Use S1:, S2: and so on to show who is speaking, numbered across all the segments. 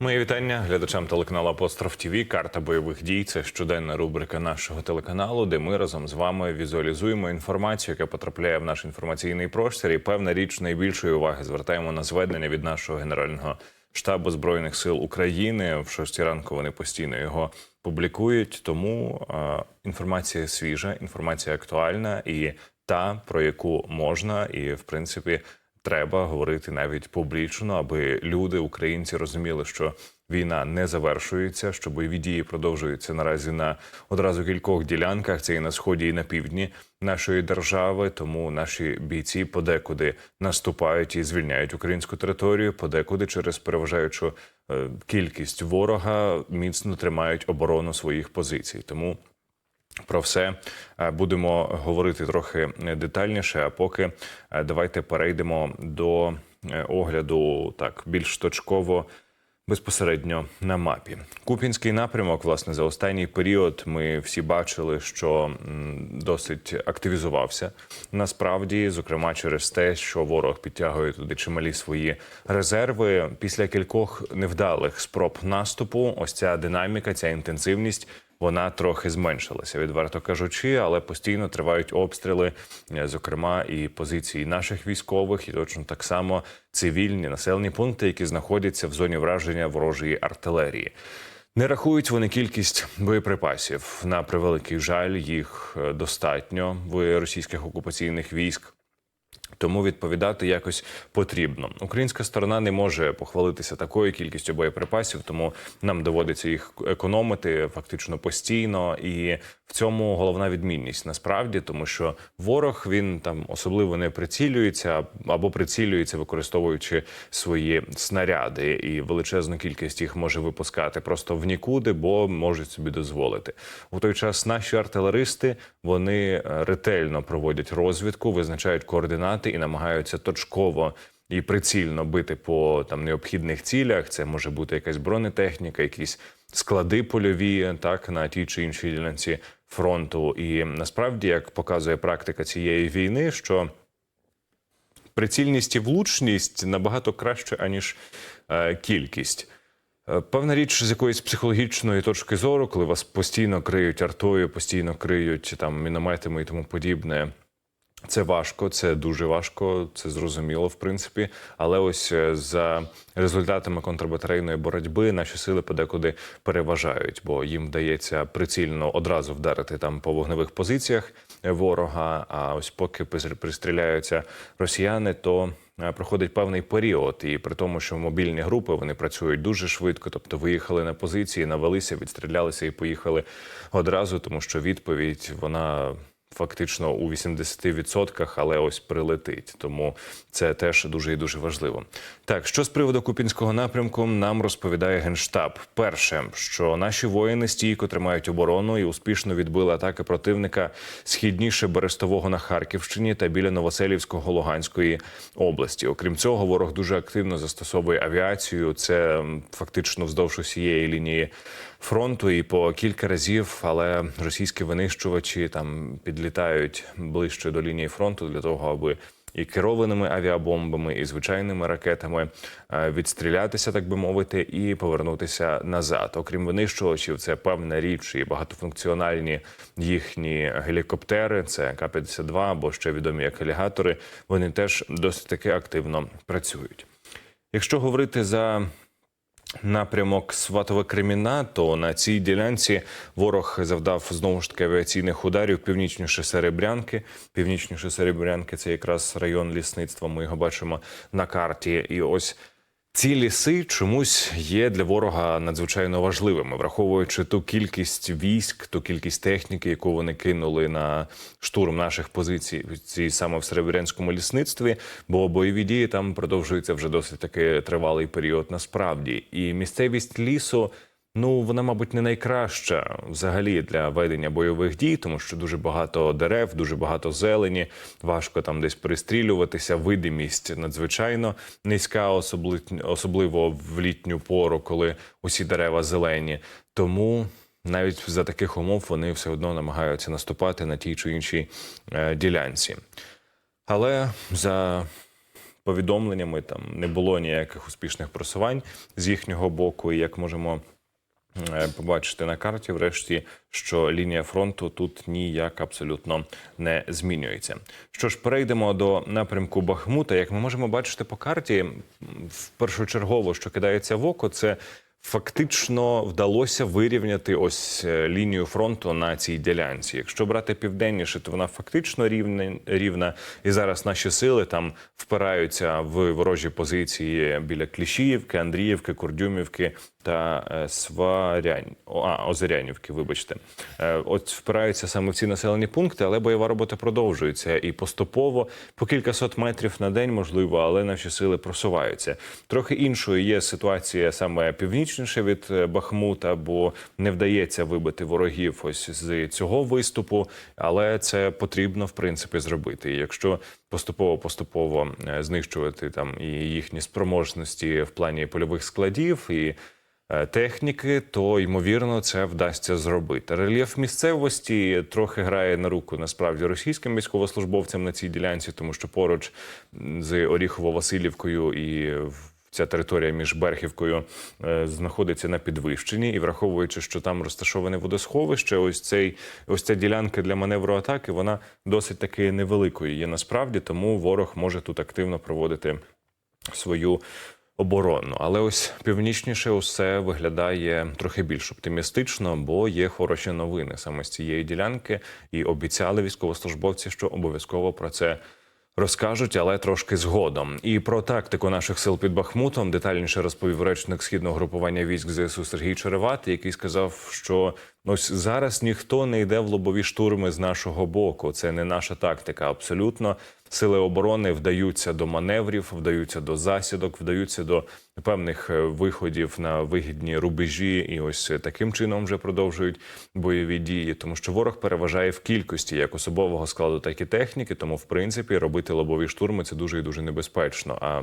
S1: Мої вітання глядачам телеканалу Апостроф ТВ. Карта бойових дій. Це щоденна рубрика нашого телеканалу, де ми разом з вами візуалізуємо інформацію, яка потрапляє в наш інформаційний простір. І певна річ найбільшої уваги звертаємо на зведення від нашого генерального штабу збройних сил України. В шостій ранку вони постійно його публікують. Тому е, інформація свіжа, інформація актуальна і та про яку можна, і в принципі треба говорити навіть публічно, аби люди, українці, розуміли, що війна не завершується, що бойові дії продовжуються наразі на одразу кількох ділянках. Це і на сході, і на півдні нашої держави. Тому наші бійці подекуди наступають і звільняють українську територію, подекуди через переважаючу е, кількість ворога міцно тримають оборону своїх позицій. Тому про все е, будемо говорити трохи детальніше. А поки е, давайте перейдемо до е, огляду так більш точково. Безпосередньо на мапі Купінський напрямок, власне, за останній період ми всі бачили, що досить активізувався. Насправді, зокрема, через те, що ворог підтягує туди чималі свої резерви. Після кількох невдалих спроб наступу, ось ця динаміка, ця інтенсивність вона трохи зменшилася, відверто кажучи, але постійно тривають обстріли, е, зокрема і позиції наших військових, і точно так само цивільні населені пункти, які знаходяться в зоні враження ворожої артилерії. Не рахують вони кількість боєприпасів. На превеликий жаль, їх е, достатньо в російських окупаційних військ. Тому відповідати якось потрібно. Українська сторона не може похвалитися такою кількістю боєприпасів, тому нам доводиться їх економити фактично постійно. І в цьому головна відмінність насправді, тому що ворог він там особливо не прицілюється або прицілюється, використовуючи свої снаряди, і величезну кількість їх може випускати просто в нікуди, бо можуть собі дозволити. У той час наші артилеристи вони е, ретельно проводять розвідку, визначають координати і намагаються точково. І прицільно бити по там необхідних цілях. Це може бути якась бронетехніка, якісь склади польові, так на тій чи іншій ділянці фронту. І насправді, як показує практика цієї війни, що прицільність і влучність набагато краще аніж е, кількість. Е, Певна річ з якоїсь психологічної точки зору, коли вас постійно криють артою, постійно криють там мінометами і тому подібне. Це важко, це дуже важко, це зрозуміло, в принципі. Але ось е, за результатами контрбатарейної боротьби наші сили подекуди переважають, бо їм вдається прицільно одразу вдарити там по вогневих позиціях ворога. А ось поки пристріляються росіяни, то е, проходить певний період, і при тому, що мобільні групи вони працюють дуже швидко, тобто виїхали на позиції, навелися, відстрілялися і поїхали одразу, тому що відповідь вона. Фактично у 80%, але ось прилетить. Тому це теж дуже і дуже важливо. Так, що з приводу Купінського напрямку нам розповідає генштаб. Перше, що наші воїни стійко тримають оборону і успішно відбили атаки противника східніше Берестового на Харківщині та біля Новоселівського Луганської області. Окрім цього, ворог дуже активно застосовує авіацію. Це фактично вздовж усієї лінії фронту і по кілька разів, але російські винищувачі там підлітають ближче до лінії фронту для того, аби і керованими авіабомбами, і звичайними ракетами е, відстрілятися, так би мовити, і повернутися назад. Окрім винищувачів, це певна річ і багатофункціональні їхні гелікоптери. Це К-52 або ще відомі як алігатори. Вони теж досить таки активно працюють. Якщо говорити за напрямок Сватове Креміна, то на цій ділянці ворог завдав знову ж таки авіаційних ударів північніше Серебрянки. Північніше Серебрянки це якраз район лісництва. Ми його бачимо на карті. І ось ці ліси чомусь є для ворога надзвичайно важливими, враховуючи ту кількість військ, ту кількість техніки, яку вони кинули на штурм наших позицій ці саме в Серебрянському лісництві. Бо бойові дії там продовжуються вже досить таки тривалий період. Насправді, і місцевість лісу. Ну, вона, мабуть, не найкраща взагалі для ведення бойових дій, тому що дуже багато дерев, дуже багато зелені, важко там десь перестрілюватися. Видимість надзвичайно низька, особливо в літню пору, коли усі дерева зелені. Тому навіть за таких умов вони все одно намагаються наступати на тій чи іншій е, ділянці. Але за повідомленнями. Там не було ніяких успішних просувань з їхнього боку. І як можемо побачити на карті, врешті, що лінія фронту тут ніяк абсолютно не змінюється. Що ж, перейдемо до напрямку Бахмута. Як ми можемо бачити по карті, в першочергово, що кидається в око, це фактично вдалося вирівняти ось е, лінію фронту на цій ділянці. Якщо брати південніше, то вона фактично рівна, рівна. І зараз наші сили там впираються в ворожі позиції біля Кліщіївки, Андріївки, Курдюмівки та е, Сварянь, а, Озерянівки, вибачте. Е, От впираються саме в ці населені пункти, але бойова робота продовжується і поступово по кількасот метрів на день, можливо, але наші сили просуваються. Трохи іншою є ситуація саме північніше від е, Бахмута, бо не вдається вибити ворогів ось з цього виступу, але це потрібно в принципі зробити. Якщо поступово поступово знищувати там і їхні спроможності в плані польових складів і техніки, то ймовірно це вдасться зробити. Рельєф місцевості трохи грає на руку насправді російським військовослужбовцям на цій ділянці, тому що поруч з Оріхово-Василівкою і Ця територія між Берхівкою е, знаходиться на підвищенні, і враховуючи, що там розташоване водосховище, ось цей ось ця ділянка для маневру атаки, вона досить таки невеликою є насправді, тому ворог може тут активно проводити свою оборону. Але ось північніше усе виглядає трохи більш оптимістично, бо є хороші новини саме з цієї ділянки, і обіцяли військовослужбовці, що обов'язково про це. Розкажуть, але трошки згодом. І про тактику наших сил під Бахмутом детальніше розповів речник східного групування військ ЗСУ Сергій Череват, який сказав, що ось зараз ніхто не йде в лобові штурми з нашого боку. Це не наша тактика. Абсолютно сили оборони вдаються до маневрів, вдаються до засідок, вдаються до певних е, виходів на вигідні рубежі, і ось таким чином вже продовжують бойові дії, тому що ворог переважає в кількості як особового складу, так і техніки. Тому, в принципі, робити лобові штурми це дуже і дуже небезпечно. А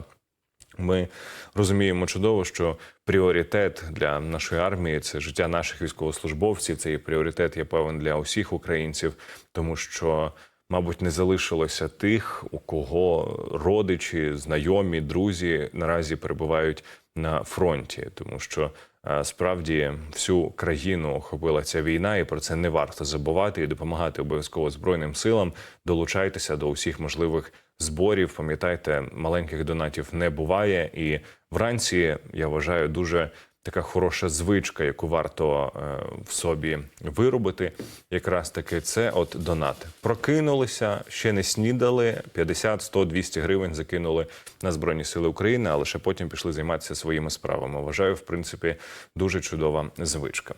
S1: ми розуміємо чудово, що пріоритет для нашої армії це життя наших військовослужбовців. Цей пріоритет є певен для усіх українців, тому що, мабуть, не залишилося тих, у кого родичі, знайомі, друзі наразі перебувають на фронті, тому що е, справді всю країну охопила ця війна, і про це не варто забувати і допомагати обов'язково збройним силам. Долучайтеся до усіх можливих зборів. Пам'ятайте, маленьких донатів не буває. І вранці я вважаю дуже така хороша звичка, яку варто е, в собі виробити. Якраз таки це от донати. Прокинулися, ще не снідали. 50, 100, 200 гривень закинули на збройні сили України, а лише потім пішли займатися своїми справами. Вважаю, в принципі, дуже чудова звичка.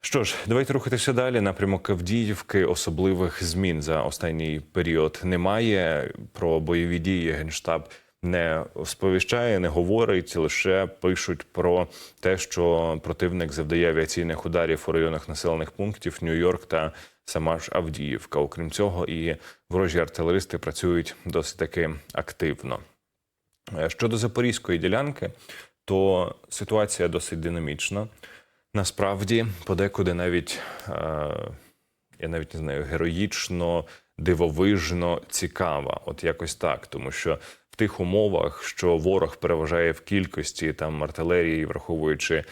S1: Що ж, давайте рухатися далі. Напрямок Авдіївки особливих змін за останній період немає. Про бойові дії генштаб не сповіщає, не говорить, лише пишуть про те, що противник завдає авіаційних ударів у районах населених пунктів Нью-Йорк та сама ж Авдіївка. Окрім цього, і ворожі артилеристи працюють досить таки активно. Е, Щодо запорізької ділянки, то ситуація досить динамічна. Насправді, подекуди навіть е, я навіть не знаю, героїчно, дивовижно цікава. От якось так. Тому що в тих умовах, що ворог переважає в кількості там артилерії, враховуючи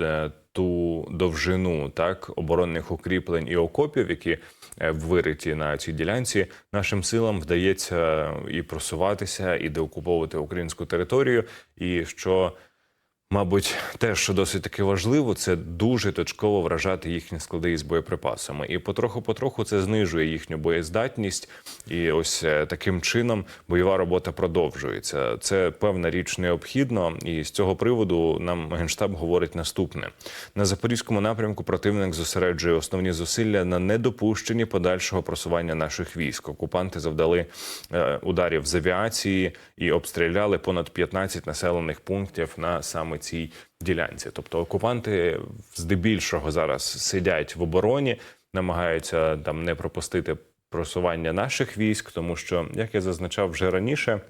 S1: е, ту довжину так оборонних укріплень і окопів, які е, вириті на цій ділянці, нашим силам вдається і просуватися, і деокуповувати українську територію, і що. Мабуть, теж що досить таки важливо, це дуже точково вражати їхні склади із боєприпасами. І потроху-потроху це знижує їхню боєздатність. І ось е, таким чином бойова робота продовжується. Це певна річ необхідно. І з цього приводу нам генштаб говорить наступне: на запорізькому напрямку противник зосереджує основні зусилля на недопущенні подальшого просування наших військ. Окупанти завдали е, ударів з авіації і обстріляли понад 15 населених пунктів на саме цій ділянці. Тобто окупанти здебільшого зараз сидять в обороні, намагаються там не пропустити просування наших військ, тому що, як я зазначав вже раніше,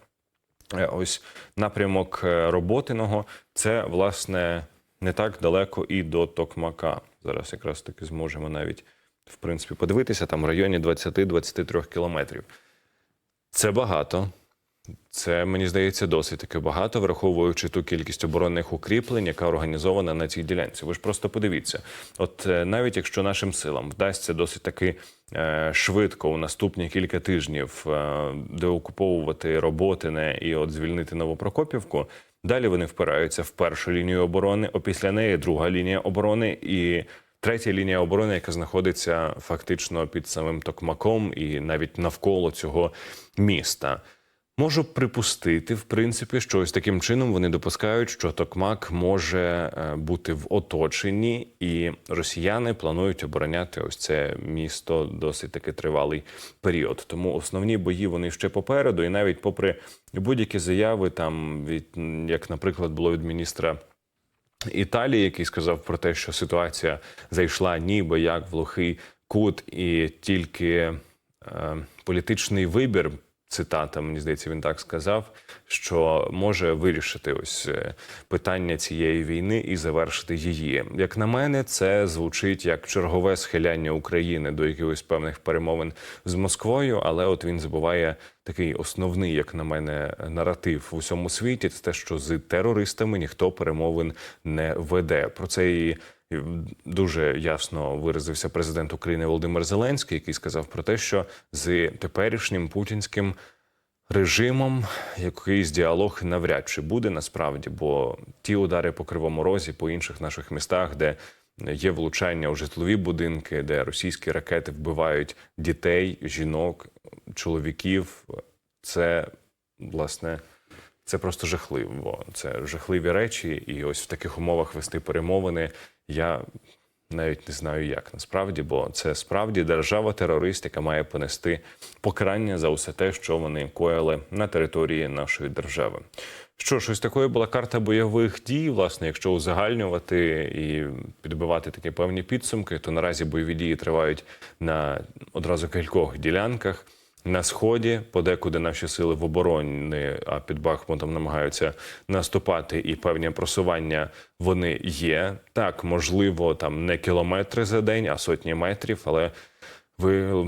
S1: е, ось напрямок е, роботиного це власне не так далеко і до Токмака. Зараз якраз таки зможемо навіть в принципі подивитися там в районі 20-23 кілометрів. Це багато. Це мені здається досить таки багато, враховуючи ту кількість оборонних укріплень, яка організована на цій ділянці. Ви ж просто подивіться, от е, навіть якщо нашим силам вдасться досить таки е, швидко у наступні кілька тижнів е, деокуповувати Роботине і от звільнити Новопрокопівку. Далі вони впираються в першу лінію оборони, опісля неї друга лінія оборони і третя лінія оборони, яка знаходиться фактично під самим Токмаком і навіть навколо цього міста. Можу припустити, в принципі, що ось таким чином вони допускають, що Токмак може е, бути в оточенні, і росіяни планують обороняти ось це місто досить таки тривалий період. Тому основні бої вони ще попереду, і навіть попри будь-які заяви, там від як, наприклад, було від міністра. Італії, який сказав про те, що ситуація зайшла ніби як в глухий кут, і тільки е, політичний вибір. Цитата, мені здається, він так сказав, що може вирішити ось е, питання цієї війни і завершити її. Як на мене, це звучить як чергове схиляння України до якихось певних перемовин з Москвою, але от він забуває такий основний, як на мене, наратив в усьому світі. Це те, що з терористами ніхто перемовин не веде. Про це і дуже ясно виразився президент України Володимир Зеленський, який сказав про те, що з теперішнім путінським режимом якийсь діалог навряд чи буде насправді, бо ті удари по кривому розі, по інших наших містах, де є влучання у житлові будинки, де російські ракети вбивають дітей, жінок, чоловіків, це власне. Це просто жахливо. Це жахливі речі, і ось в таких умовах вести перемовини. Я навіть не знаю, як насправді, бо це справді держава-терорист, яка має понести покарання за усе те, що вони коїли на території нашої держави. Що ж, ось такою була карта бойових дій. Власне, якщо узагальнювати і підбивати такі певні підсумки, то наразі бойові дії тривають на одразу кількох ділянках. На сході, подекуди наші сили в обороні, а під Бахмутом намагаються наступати, і певні просування вони є. Так, можливо, там не кілометри за день, а сотні метрів, але ви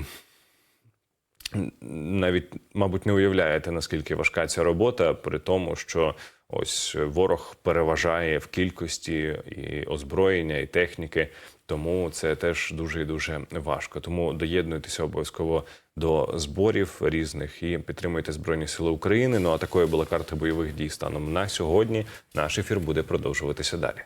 S1: навіть, мабуть, не уявляєте, наскільки важка ця робота, при тому, що ось ворог переважає в кількості і озброєння, і техніки. Тому це теж дуже і дуже важко. Тому доєднуйтеся обов'язково до зборів різних і підтримуйте Збройні Сили України. Ну а такою була карта бойових дій станом на сьогодні. Наш ефір буде продовжуватися далі.